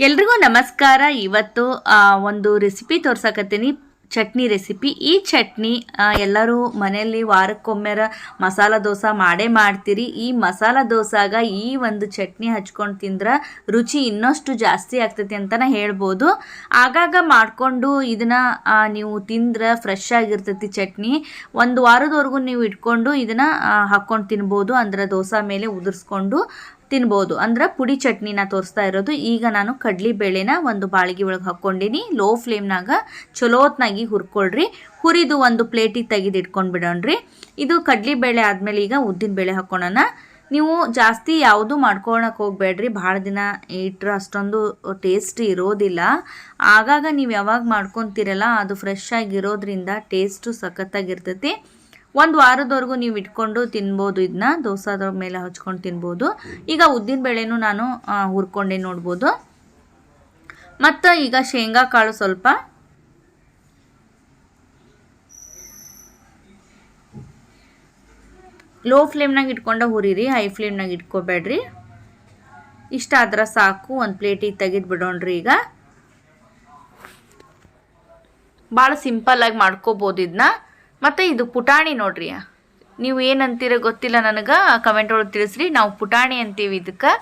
ಎಲ್ರಿಗೂ ನಮಸ್ಕಾರ. ಇವತ್ತು ಒಂದು ರೆಸಿಪಿ ತೋರ್ಸಕತ್ತೀನಿ. ಚಟ್ನಿ ರೆಸಿಪಿ ಈ ಚಟ್ನಿ ಎಲ್ಲರೂ ಮನೆಯಲ್ಲಿ ವಾರಕ್ಕೊಮ್ಮೆರ ಮಸಾಲ ದೋಸೆ ಮಾಡೇ ಮಾಡ್ತೀರಿ. ಈ ಮಸಾಲ ದೋಸಾಗ ಈ ಒಂದು ಚಟ್ನಿ ಹಚ್ಕೊಂಡು ತಿಂದ್ರೆ ರುಚಿ ಇನ್ನಷ್ಟು ಜಾಸ್ತಿ ಆಗ್ತೈತಿ ಅಂತಲೇ ಹೇಳ್ಬೋದು. ಆಗಾಗ ಮಾಡಿಕೊಂಡು ಇದನ್ನು ನೀವು ತಿಂದ್ರೆ ಫ್ರೆಶ್ ಆಗಿರ್ತೈತಿ ಚಟ್ನಿ. ಒಂದು ವಾರದವರೆಗೂ ನೀವು ಇಟ್ಕೊಂಡು ಇದನ್ನು ಹಾಕ್ಕೊಂಡು ತಿನ್ಬೋದು. ಅಂದ್ರೆ ದೋಸೆ ಮೇಲೆ ಉದುರಿಸ್ಕೊಂಡು ತಿನ್ಬೋದು. ಅಂದ್ರೆ ಪುಡಿ ಚಟ್ನಿನ ತೋರಿಸ್ತಾ ಇರೋದು. ಈಗ ನಾನು ಕಡ್ಲಿ ಬೇಳೆನ ಒಂದು ಬಾಳಿಗೆ ಒಳಗೆ ಹಾಕ್ಕೊಂಡಿನಿ. ಲೋ ಫ್ಲೇಮ್ನಾಗ ಚಲೋತ್ನಾಗಿ ಹುರ್ಕೊಳ್ರಿ. ಹುರಿದು ಒಂದು ಪ್ಲೇಟಿಗೆ ತೆಗೆದು ಇಟ್ಕೊಂಡು ಬಿಡೋಣ್ರಿ. ಇದು ಕಡ್ಲಿ ಬೇಳೆ ಆದಮೇಲೆ ಈಗ ಉದ್ದಿನ ಬೇಳೆ ಹಾಕ್ಕೊಳ್ಳೋಣ ನೀವು ಜಾಸ್ತಿ ಯಾವುದು ಮಾಡ್ಕೊಳಕ್ಕೆ ಹೋಗ್ಬೇಡ್ರಿ. ಭಾಳ ದಿನ ಇಟ್ಟರೆ ಅಷ್ಟೊಂದು ಟೇಸ್ಟ್ ಇರೋದಿಲ್ಲ. ಆಗಾಗ ನೀವು ಯಾವಾಗ ಮಾಡ್ಕೊತೀರಲ್ಲ, ಅದು ಫ್ರೆಶ್ ಆಗಿರೋದ್ರಿಂದ ಟೇಸ್ಟು ಸಖತ್ತಾಗಿರ್ತೈತಿ ಒಂದು ವಾರದವರೆಗೂ ನೀವು ಇಟ್ಕೊಂಡು ತಿನ್ಬೋದು ಇದನ್ನ ದೋಸಾದ ಮೇಲೆ ಹಚ್ಕೊಂಡು ತಿನ್ಬೋದು. ಈಗ ಉದ್ದಿನ ಬೇಳೆನೂ ನಾನು ಹುರ್ಕೊಂಡೆ ನೋಡ್ಬೋದು. ಮತ್ತು ಈಗ ಶೇಂಗಾ ಕಾಳು ಸ್ವಲ್ಪ. ಲೋ ಫ್ಲೇಮ್ನಾಗ ಇಟ್ಕೊಂಡು ಹುರಿರಿ, ಹೈ ಫ್ಲೇಮ್ನಾಗ ಇಟ್ಕೋಬೇಡ್ರಿ. ಇಷ್ಟ ಆದ್ರೆ ಸಾಕು, ಒಂದು ಪ್ಲೇಟಿಗೆ ತೆಗೆದು ಬಿಡೋಣ್ರಿ ಈಗ. ಭಾಳ ಸಿಂಪಲ್ಲಾಗಿ ಮಾಡ್ಕೋಬೋದು ಇದನ್ನ ಮತ್ತು ಇದು ಪುಟಾಣಿ ನೋಡ್ರಿ. ನೀವು ಏನಂತೀರ ಗೊತ್ತಿಲ್ಲ ನನಗೆ ಕಮೆಂಟ್ ಒಳಗೆ ತಿಳಿಸ್ರಿ. ನಾವು ಪುಟಾಣಿ ಅಂತೀವಿ ಇದಕ್ಕೆ.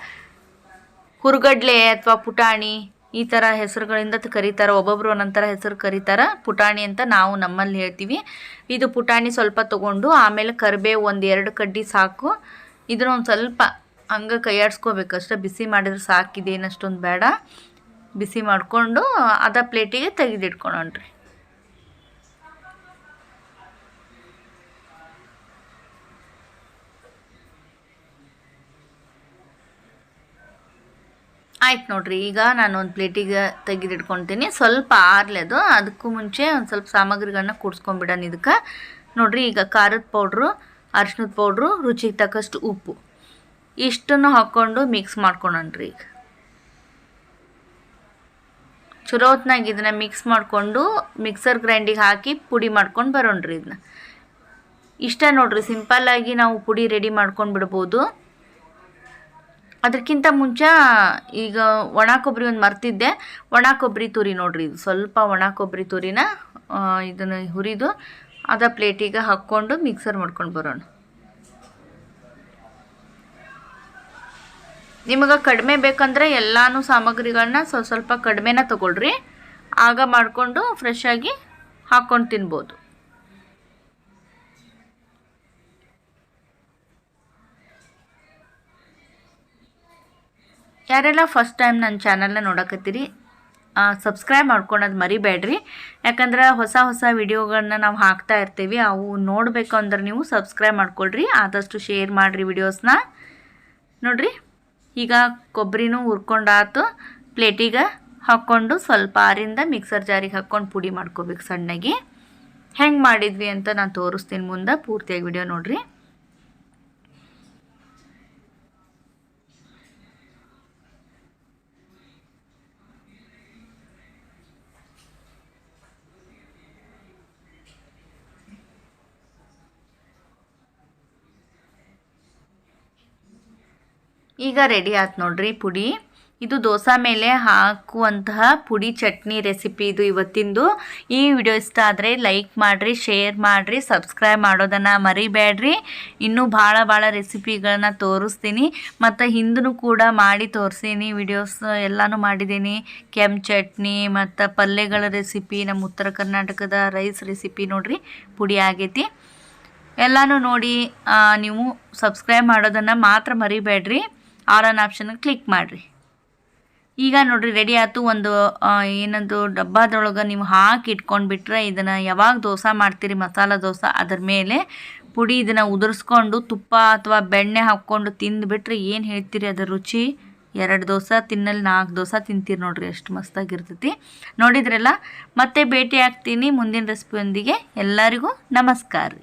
ಹುರ್ಗಡ್ಲೆ ಅಥವಾ ಪುಟಾಣಿ, ಈ ಥರ ಹೆಸರುಗಳಿಂದ ಕರೀತಾರೆ. ಒಬ್ಬೊಬ್ರು ಒಂದೊಂಥರ ಹೆಸರು ಕರೀತಾರೆ. ಪುಟಾಣಿ ಅಂತ ನಾವು ನಮ್ಮಲ್ಲಿ ಹೇಳ್ತೀವಿ. ಇದು ಪುಟಾಣಿ ಸ್ವಲ್ಪ ತೊಗೊಂಡು, ಆಮೇಲೆ ಕರಿಬೇವು ಒಂದು ಎರಡು ಕಡ್ಡಿ ಸಾಕು. ಇದನ್ನ ಒಂದು ಸ್ವಲ್ಪ ಹಂಗೆ ಕೈಯಾಡಿಸ್ಕೋಬೇಕು ಅಷ್ಟೇ ಬಿಸಿ ಮಾಡಿದ್ರೆ ಸಾಕಿದೇನು ಅಷ್ಟೊಂದು ಬೇಡ. ಬಿಸಿ ಮಾಡಿಕೊಂಡು ಅದ ಪ್ಲೇಟಿಗೆ ತೆಗೆದಿಟ್ಕೊಳೋಣ್ರಿ. ಆಯ್ತು ನೋಡ್ರಿ, ಈಗ ನಾನು ಒಂದು ಪ್ಲೇಟಿಗೆ ತೆಗೆದಿಟ್ಕೊತೀನಿ. ಸ್ವಲ್ಪ ಆರ್ಲೆ ಅದು, ಅದಕ್ಕೂ ಮುಂಚೆ ಒಂದು ಸ್ವಲ್ಪ ಸಾಮಗ್ರಿಗಳನ್ನ ಕೂಡ್ಸ್ಕೊಂಬಿಡೋಣ ಇದಕ್ಕೆ. ನೋಡ್ರಿ, ಈಗ ಖಾರದ ಪೌಡ್ರು ಅರ್ಶಿನದ ಪೌಡ್ರು ರುಚಿಗೆ ತಕ್ಕಷ್ಟು ಉಪ್ಪು. ಇಷ್ಟನ್ನು ಹಾಕ್ಕೊಂಡು ಮಿಕ್ಸ್ ಮಾಡ್ಕೊಳಣ್ರಿ ಈಗ. ಚಲೋ ಹೊತ್ನಾಗ ಇದನ್ನ ಮಿಕ್ಸ್ ಮಾಡಿಕೊಂಡು ಮಿಕ್ಸರ್ ಗ್ರೈಂಡಿಗೆ ಹಾಕಿ ಪುಡಿ ಮಾಡ್ಕೊಂಡು ಬರೋಣ್ರಿ ಇದನ್ನ. ಇಷ್ಟ ನೋಡ್ರಿ ಸಿಂಪಲ್ಲಾಗಿ ನಾವು ಪುಡಿ ರೆಡಿ ಮಾಡ್ಕೊಂಡು ಬಿಡ್ಬೋದು ಅದಕ್ಕಿಂತ ಮುಂಚೆ, ಈಗ ಒಣ ಕೊಬ್ಬರಿ ಒಂದು ಮರ್ತಿದ್ದೆ. ಒಣ ಕೊಬ್ಬರಿ ತುರಿ ನೋಡ್ರಿ ಇದು. ಸ್ವಲ್ಪ ಒಣ ಕೊಬ್ಬರಿ ತುರಿನ ಇದನ್ನು ಹುರಿದು, ಅದ ಪ್ಲೇಟಿಗೆ ಹಾಕ್ಕೊಂಡು ಮಿಕ್ಸರ್ ಮಾಡ್ಕೊಂಡು ಬರೋಣ. ನಿಮಗೆ ಕಡಿಮೆ ಬೇಕಂದ್ರೆ ಎಲ್ಲಾನು ಸಾಮಗ್ರಿಗಳನ್ನ ಸ್ವಲ್ಪ ಸ್ವಲ್ಪ ಕಡಿಮೆನ ತಗೊಳ್ರಿ. ಆಗ ಮಾಡಿಕೊಂಡು ಫ್ರೆಶ್ ಆಗಿ ಹಾಕ್ಕೊಂಡು ತಿನ್ಬೋದು. ಯಾರೆಲ್ಲ ಫಸ್ಟ್ ಟೈಮ್ ನನ್ನ ಚಾನಲ್ನ ನೋಡಕತ್ತೀರಿ ಸಬ್ಸ್ಕ್ರೈಬ್ ಮಾಡ್ಕೊಳೋದು ಮರಿಬೇಡ್ರಿ. ಯಾಕಂದ್ರೆ ಹೊಸ ಹೊಸ ವಿಡಿಯೋಗಳನ್ನ ನಾವು ಹಾಕ್ತಾ ಇರ್ತೀವಿ, ಅವು ನೋಡಬೇಕು ಅಂದ್ರೆ ನೀವು ಸಬ್ಸ್ಕ್ರೈಬ್ ಮಾಡ್ಕೊಳ್ರಿ, ಆದಷ್ಟು ಶೇರ್ ಮಾಡಿರಿ ವಿಡಿಯೋಸ್ನ ನೋಡ್ರಿ, ಈಗ ಕೊಬ್ಬರಿನೂ ಹುರ್ಕೊಂಡಾತು, ಪ್ಲೇಟಿಗೆ ಹಾಕ್ಕೊಂಡು ಸ್ವಲ್ಪ ಆರಿಂದ ಮಿಕ್ಸರ್ ಜಾರಿಗೆ ಹಾಕ್ಕೊಂಡು ಪುಡಿ ಮಾಡ್ಕೋಬೇಕು ಸಣ್ಣಗೆ. ಹೆಂಗೆ ಮಾಡಿದ್ವಿ ಅಂತ ನಾನು ತೋರಿಸ್ತೀನಿ ಮುಂದೆ, ಪೂರ್ತಿಯಾಗಿ ವಿಡಿಯೋ ನೋಡ್ರಿ. ಈಗ ರೆಡಿ ಆಯ್ತು ನೋಡ್ರಿ ಪುಡಿ. ಇದು ದೋಸೆ ಮೇಲೆ ಹಾಕುವಂತಹ ಪುಡಿ ಚಟ್ನಿ ರೆಸಿಪಿ ಇದು ಇವತ್ತಿಂದು. ಈ ವಿಡಿಯೋ ಇಷ್ಟ ಆದರೆ ಲೈಕ್ ಮಾಡಿರಿ ಶೇರ್ ಮಾಡಿರಿ ಸಬ್ಸ್ಕ್ರೈಬ್ ಮಾಡೋದನ್ನು ಮರಿಬೇಡ್ರಿ. ಇನ್ನೂ ಭಾಳ ಭಾಳ ರೆಸಿಪಿಗಳನ್ನ ತೋರಿಸ್ತೀನಿ. ಮತ್ತು ಹಿಂದೂ ಕೂಡ ಮಾಡಿ ತೋರಿಸೀನಿ ವಿಡಿಯೋಸ್ ಎಲ್ಲಾನು ಮಾಡಿದ್ದೀನಿ ಕೆಂಪು ಚಟ್ನಿ ಮತ್ತು ಪಲ್ಯಗಳ ರೆಸಿಪಿ ನಮ್ಮ ಉತ್ತರ ಕರ್ನಾಟಕದ ರೈಸ್ ರೆಸಿಪಿ ನೋಡಿರಿ, ಪುಡಿ ಆಗೈತಿ. ಎಲ್ಲನೂ ನೋಡಿ ನೀವು ಸಬ್ಸ್ಕ್ರೈಬ್ ಮಾಡೋದನ್ನು ಮಾತ್ರ ಮರಿಬೇಡ್ರಿ. ಆಲ್ ಆನ್ ಆಪ್ಷನ್ ಕ್ಲಿಕ್ ಮಾಡಿರಿ. ಈಗ ನೋಡಿರಿ ರೆಡಿ ಆಯ್ತು. ಒಂದು ಏನದು ಡಬ್ಬದೊಳಗೆ ನೀವು ಹಾಕಿ ಇಟ್ಕೊಂಡ್ಬಿಟ್ರೆ ಇದನ್ನು ಯಾವಾಗ ದೋಸೆ ಮಾಡ್ತೀರಿ, ಮಸಾಲ ದೋಸೆ ಅದ್ರ ಮೇಲೆ ಪುಡಿ ಇದನ್ನು ಉದುರಿಸ್ಕೊಂಡು ತುಪ್ಪ ಅಥವಾ ಬೆಣ್ಣೆ ಹಾಕ್ಕೊಂಡು ತಿಂದುಬಿಟ್ರೆ ಏನು ಹೇಳ್ತೀರಿ ಅದರ ರುಚಿ? ಎರಡು ದೋಸೆ ತಿನ್ನಲ್ಲಿ ನಾಲ್ಕು ದೋಸೆ ತಿಂತೀರಿ ನೋಡಿರಿ, ಎಷ್ಟು ಮಸ್ತಾಗಿರ್ತೈತಿ. ನೋಡಿದ್ರಲ್ಲ, ಮತ್ತೆ ಭೇಟಿ ಆಗ್ತೀನಿ ಮುಂದಿನ ರೆಸಿಪಿಯೊಂದಿಗೆ ಎಲ್ಲರಿಗೂ ನಮಸ್ಕಾರ ರೀ.